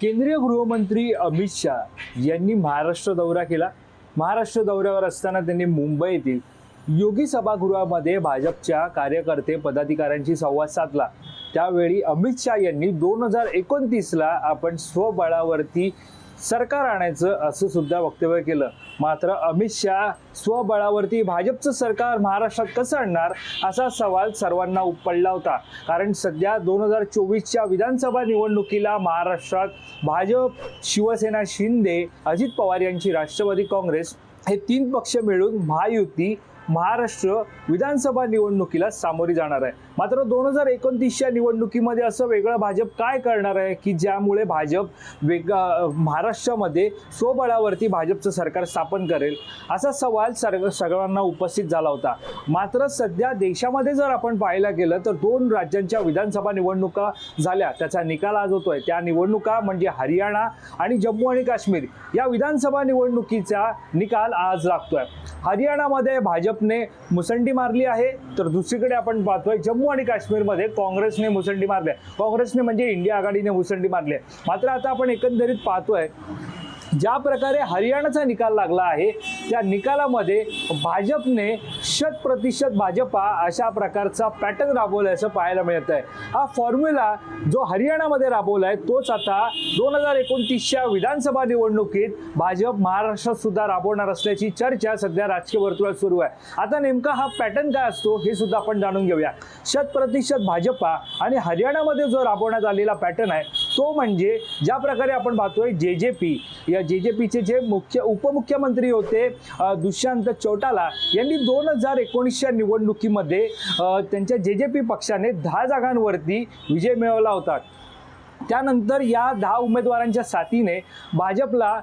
केंद्रीय गृहमंत्री अमित शहा यांनी महाराष्ट्र दौरा केला. महाराष्ट्र दौऱ्यावर असताना त्यांनी मुंबई येथील योगी सभागृहामध्ये भाजपच्या कार्यकर्ते पदाधिकाऱ्यांशी संवाद साधला. त्यावेळी अमित शहा यांनी दोन हजार एकोणतीसला आपण स्वबळावरती सरकार आणायचं असं सुद्धा वक्तव्य केलं. मात्र अमित शहा स्वबळावरती भाजपचं सरकार महाराष्ट्रात कसं आणणार असा सवाल सर्वांना पडला होता. कारण सध्या दोन हजार चोवीसच्या विधानसभा निवडणुकीला महाराष्ट्रात भाजप शिवसेना शिंदे अजित पवार यांची राष्ट्रवादी काँग्रेस हे तीन पक्ष मिळून महायुती महाराष्ट्र विधानसभा निवडणुकीला सामोरी जाणार आहे. मात्र दोन हजार एकोणतीसच्या निवडणुकीमध्ये असं वेगळं भाजप काय करणार आहे की ज्यामुळे भाजप वेग महाराष्ट्रामध्ये स्वबळावरती भाजपचं सरकार स्थापन करेल? असा सवाल सर्व सगळ्यांना उपस्थित झाला होता. मात्र सध्या देशामध्ये जर आपण पाहायला गेलं तर दोन राज्यांच्या विधानसभा निवडणुका झाल्या. त्याचा निकाल आज होतोय. त्या निवडणुका म्हणजे हरियाणा आणि जम्मू आणि काश्मीर या विधानसभा निवडणुकीचा निकाल आज लागतोय. हरियाणामध्ये भाजपने मुसंडी मारली आहे. तर दुसरीकडे आपण पाहतोय जम्मू आणि काश्मीरमध्ये काँग्रेसने मुसंडी मारली आहे. काँग्रेसने म्हणजे इंडिया आघाडीने मुसंडी मारली आहे. मात्र आता आपण एकंदरीत पाहतोय ज्या प्रकारे हरियाणाचा निकाल लागला आहे त्या निकालामध्ये भाजपने शत प्रतिशत भाजपा अशा प्रकारचा पॅटर्न राबवल्याचं पाहायला मिळत आहे हा फॉर्म्युला जो हरियाणामध्ये राबवला आहे तोच आता दोन हजार एकोणतीसच्या विधानसभा निवडणुकीत भाजप महाराष्ट्रात सुद्धा राबवणार असल्याची चर्चा सध्या राजकीय वर्तुळात सुरू आहे. आता नेमका हा पॅटर्न काय असतो हे सुद्धा आपण जाणून घेऊया. शत प्रतिशत भाजपा आणि हरियाणामध्ये जो राबवण्यात आलेला पॅटर्न आहे तो म्हणजे ज्या प्रकारे आपण पाहतोय जे जे पी या जे जे पीचे जे मुख्य उपमुख्यमंत्री होते दुष्यंत चौटाला यांनी दोन हजार एकोणीसच्या निवडणुकीमध्ये त्यांच्या जे जे पी पक्षाने दहा जागांवरती विजय मिळवला होता. त्यानंतर या दहा उमेदवारांच्या साथीने भाजपला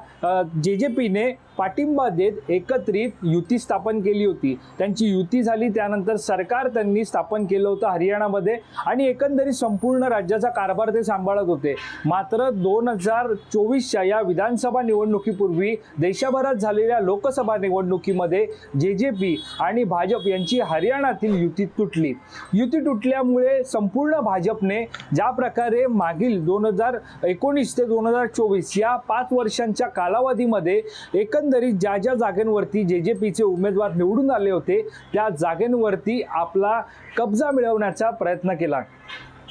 जे जे पीने पाठिंबा देत एकत्रित युती स्थापन केली होती. त्यांची युती झाली त्यानंतर सरकार त्यांनी स्थापन केलं होतं हरियाणामध्ये आणि एकंदरीत संपूर्ण राज्याचा कारभार ते सांभाळत होते. मात्र दोन हजार चोवीसच्या या विधानसभा निवडणुकीपूर्वी देशभरात झालेल्या लोकसभा निवडणुकीमध्ये जे जे पी आणि भाजप यांची हरियाणातील युती तुटली. युती तुटल्यामुळे संपूर्ण भाजपने ज्या प्रकारे मागील दोन दोन हजार एकोणीस ते दोन हजार चोवीस या पाच वर्षांच्या कालावधीमध्ये एकंदरीत ज्या ज्या जागांवरती जे जे पीचे उमेदवार निवडून आले होते त्या जागेंवरती आपला कब्जा मिळवण्याचा प्रयत्न केला.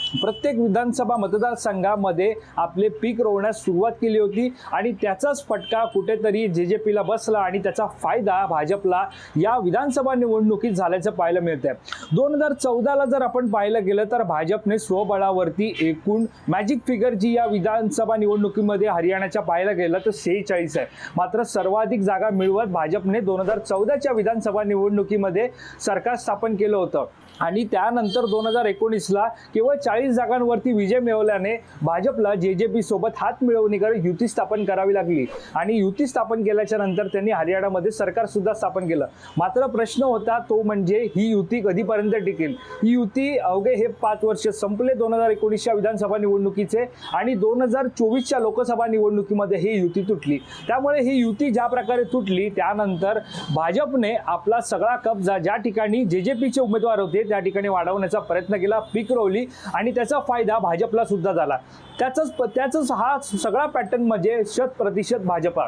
प्रत्येक विधानसभा मतदारसंघामध्ये आपले पीक रोवण्यास सुरुवात केली होती आणि त्याचाच फटका कुठेतरी जे जे पीला बसला आणि त्याचा फायदा भाजपला या विधानसभा निवडणुकीत झाल्याचं पाहायला मिळतंय. दोन हजार चौदाला जर आपण पाहायला गेलं तर भाजपने स्वबळावरती एकूण मॅजिक फिगर जी या विधानसभा निवडणुकीमध्ये हरियाणाच्या पाहायला गेलं तर सेहेचाळीस आहे. मात्र सर्वाधिक जागा मिळवत भाजपने दोन हजार चौदाच्या विधानसभा निवडणुकीमध्ये सरकार स्थापन केलं होतं. आणि त्यानंतर दोन हजार एकोणीसला केवळ चाळीस चाळीस जागांवरती विजय मिळवल्याने भाजपला जे जे पी सोबत हात मिळवणी करत युती स्थापन करावी लागली. आणि युती स्थापन केल्याच्यानंतर त्यांनी हरियाणामध्ये सरकार सुद्धा स्थापन केलं. मात्र प्रश्न होता तो म्हणजे ही युती कधीपर्यंत टिकेल? ही युती अवघे हे पाच वर्ष संपले दोन हजार एकोणीसच्या विधानसभा निवडणुकीचे आणि दोन हजार चोवीसच्या लोकसभा निवडणुकीमध्ये ही युती तुटली. त्यामुळे ही युती ज्या प्रकारे तुटली त्यानंतर भाजपने आपला सगळा कब्जा ज्या ठिकाणी जे जे पीचे उमेदवार होते त्या ठिकाणी वाढवण्याचा प्रयत्न केला. पिकरवली आणि आणि त्याचा फायदा भाजपला सुद्धा झाला. त्याचाच त्याचंच हा सगळा पॅटर्न म्हणजे शत प्रतिशत भाजपा.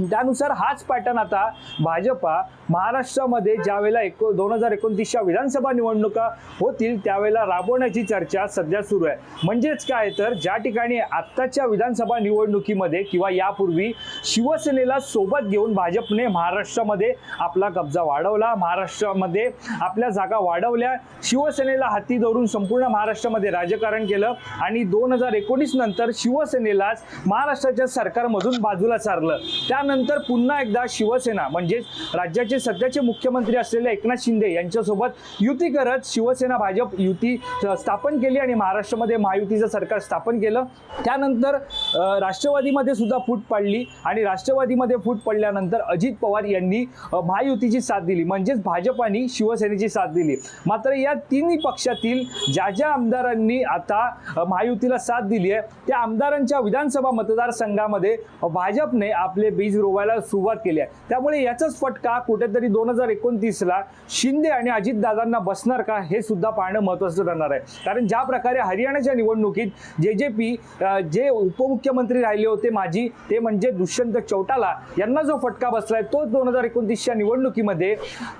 त्यानुसार हाच पॅटर्न आता भाजपा महाराष्ट्रामध्ये ज्यावेळेला एको दोन हजार एकोणतीसच्या विधानसभा निवडणुका होतील त्यावेळेला राबवण्याची चर्चा सध्या सुरू आहे. म्हणजेच काय तर ज्या ठिकाणी आत्ताच्या विधानसभा निवडणुकीमध्ये किंवा यापूर्वी शिवसेनेला सोबत घेऊन भाजपने महाराष्ट्रामध्ये आपला कब्जा वाढवला महाराष्ट्रामध्ये आपल्या जागा वाढवल्या शिवसेनेला हाती धरून संपूर्ण महाराष्ट्रामध्ये राजकारण केलं आणि दोन हजार एकोणीस नंतर शिवसेनेलाच महाराष्ट्राच्या सरकारमधून बाजूला सारलं. त्यानंतर पुन्हा एकदा शिवसेना म्हणजेच राज्याचे सध्याचे मुख्यमंत्री असलेले एकनाथ शिंदे यांच्यासोबत युती करत शिवसेना भाजप युती स्थापन केली आणि महाराष्ट्रामध्ये महायुतीचं सरकार स्थापन केलं. त्यानंतर राष्ट्रवादीमध्ये सुद्धा फूट पडली आणि राष्ट्रवादीमध्ये फूट पडल्यानंतर अजित पवार यांनी महायुतीची साथ दिली म्हणजेच भाजप आणि शिवसेनेची साथ दिली. मात्र या तिन्ही पक्षातील ज्या ज्या आमदारांनी आता महायुतीला साथ दिली आहे त्या आमदारांच्या विधानसभा मतदारसंघामध्ये भाजपने आपले बीज वीज रोवायला सुरुवात केली आहे. त्यामुळे याचाच फटका कुठेतरी दोन हजार एकोणतीसला शिंदे आणि अजितदादांना बसणार का हे सुद्धा पाहणं महत्त्वाचं ठरणार आहे. कारण ज्या प्रकारे हरियाणाच्या निवडणुकीत जे जे पी जे उपमुख्यमंत्री राहिले होते माजी ते म्हणजे दुष्यंत चौटाला यांना जो फटका बसलाय तो दोन हजार एकोणतीसच्या निवडणुकीमध्ये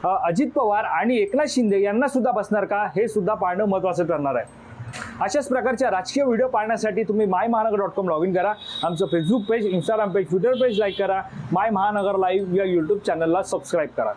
अजित पवार आणि एकनाथ शिंदे यांना सुद्धा बसणार का हे सुद्धा पाहणं महत्त्वाचं ठरणार आहे. अशाच प्रकारच्या राजकीय व्हिडिओ पाहण्यासाठी तुम्ही माय महानगर डॉट कॉम लॉग इन करा. आमचं Facebook page Instagram page Twitter page like करा. माय महानगर लाईव्ह या यूट्यूब चॅनलला सबस्क्राईब करा.